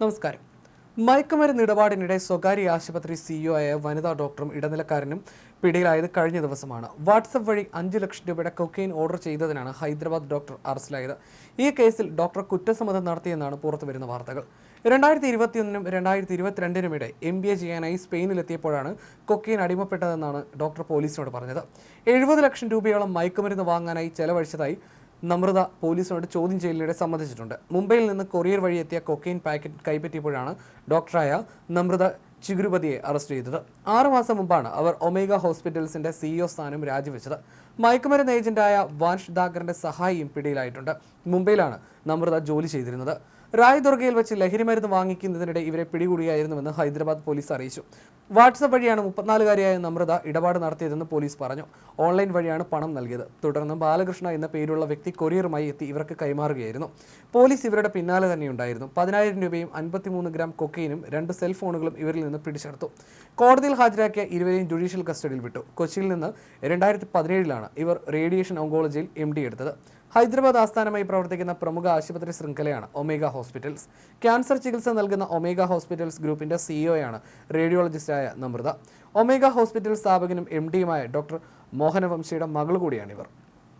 നമസ്കാരം. മയക്കുമരുന്ന് ഇടപാടിനിടെ സ്വകാര്യ ആശുപത്രി സിഇഒ ആയ വനിതാ ഡോക്ടറും ഇടനിലക്കാരനും പിടിയിലായത് കഴിഞ്ഞ ദിവസമാണ്. വാട്സപ്പ് വഴി അഞ്ച് ലക്ഷം രൂപയുടെ കൊക്കെയിൻ ഓർഡർ ചെയ്തതിനാണ് ഹൈദരാബാദ് ഡോക്ടർ അറസ്റ്റിലായത്. ഈ കേസിൽ ഡോക്ടർ കുറ്റസമ്മതം നടത്തിയെന്നാണ് പുറത്തുവരുന്ന വാർത്തകൾ. രണ്ടായിരത്തി ഇരുപത്തിയൊന്നിനും രണ്ടായിരത്തി ഇരുപത്തിരണ്ടിനുമിടെ എം ബി എ ചെയ്യാനായി സ്പെയിനിലെത്തിയപ്പോഴാണ് കൊക്കെയിൻ അടിമപ്പെട്ടതെന്നാണ് ഡോക്ടർ പോലീസിനോട് പറഞ്ഞത്. എഴുപത് ലക്ഷം രൂപയോളം മയക്കുമരുന്ന് വാങ്ങാനായി ചെലവഴിച്ചതായി നമ്രത പോലീസിനോട് ചോദ്യം ചെയ്യലിനിടെ സമ്മതിച്ചിട്ടുണ്ട്. മുംബൈയിൽ നിന്ന് കൊറിയർ വഴി എത്തിയ കൊക്കെയിൻ പാക്കറ്റ് കൈപ്പറ്റിയപ്പോഴാണ് ഡോക്ടറായ നമ്രത ചിഗുരുപതിയെ അറസ്റ്റ് ചെയ്തത്. ആറു മാസം മുമ്പാണ് അവർ ഒമേഗ ഹോസ്പിറ്റൽസിന്റെ സിഇഒ സ്ഥാനം രാജിവെച്ചത്. മയക്കുമരുന്ന് ഏജന്റായ വാൻഷ് ദാഗറിന്റെ സഹായിയും പിടിയിലായിട്ടുണ്ട്. മുംബൈയിലാണ് നമ്രത ജോലി ചെയ്തിരുന്നത്. റായ്ദുർഗയിൽ വെച്ച് ലഹരിമരുന്ന് വാങ്ങിക്കുന്നതിനിടെ ഇവരെ പിടികൂടിയായിരുന്നുവെന്ന് ഹൈദരാബാദ് പോലീസ് അറിയിച്ചു. വാട്സപ്പ് വഴിയാണ് മുപ്പത്തിനാലുകാരിയായ നമ്രത ഇടപാട് നടത്തിയതെന്ന് പോലീസ് പറഞ്ഞു. ഓൺലൈൻ വഴിയാണ് പണം നൽകിയത്. തുടർന്ന് ബാലകൃഷ്ണ എന്ന പേരുള്ള വ്യക്തി കൊറിയറുമായി എത്തി ഇവർക്ക് കൈമാറുകയായിരുന്നു. പോലീസ് ഇവരുടെ പിന്നാലെ തന്നെ ഉണ്ടായിരുന്നു പതിനായിരം രൂപയും അൻപത്തിമൂന്ന് ഗ്രാം കൊക്കൈനും രണ്ട് സെൽഫോണുകളും ഇവരിൽ നിന്ന് പിടിച്ചെടുത്തു. കോടതിയിൽ ഹാജരാക്കിയ ഇരുവരെയും ജുഡീഷ്യൽ കസ്റ്റഡിയിൽ വിട്ടു. കൊച്ചിയിൽ നിന്ന് രണ്ടായിരത്തി പതിനേഴിലാണ് ഇവർ റേഡിയേഷൻ ഓങ്കോളജിയിൽ എം ഡി എടുത്തത്. ഹൈദരാബാദ് ആസ്ഥാനമായി പ്രവർത്തിക്കുന്ന പ്രമുഖ ആശുപത്രി ശൃംഖലയാണ് ഒമേഗ ഹോസ്പിറ്റൽസ്. ക്യാൻസർ ചികിത്സ നൽകുന്ന ഒമേഗ ഹോസ്പിറ്റൽസ് ഗ്രൂപ്പിന്റെ സിഇഒയാണ് റേഡിയോളജിസ്റ്റായ നമൃത ഒമേഗ ഹോസ്പിറ്റൽ സ്ഥാപകനും എം ഡിയുമായ ഡോക്ടർ മോഹനവംശിയുടെ മകൾ കൂടിയാണിവർ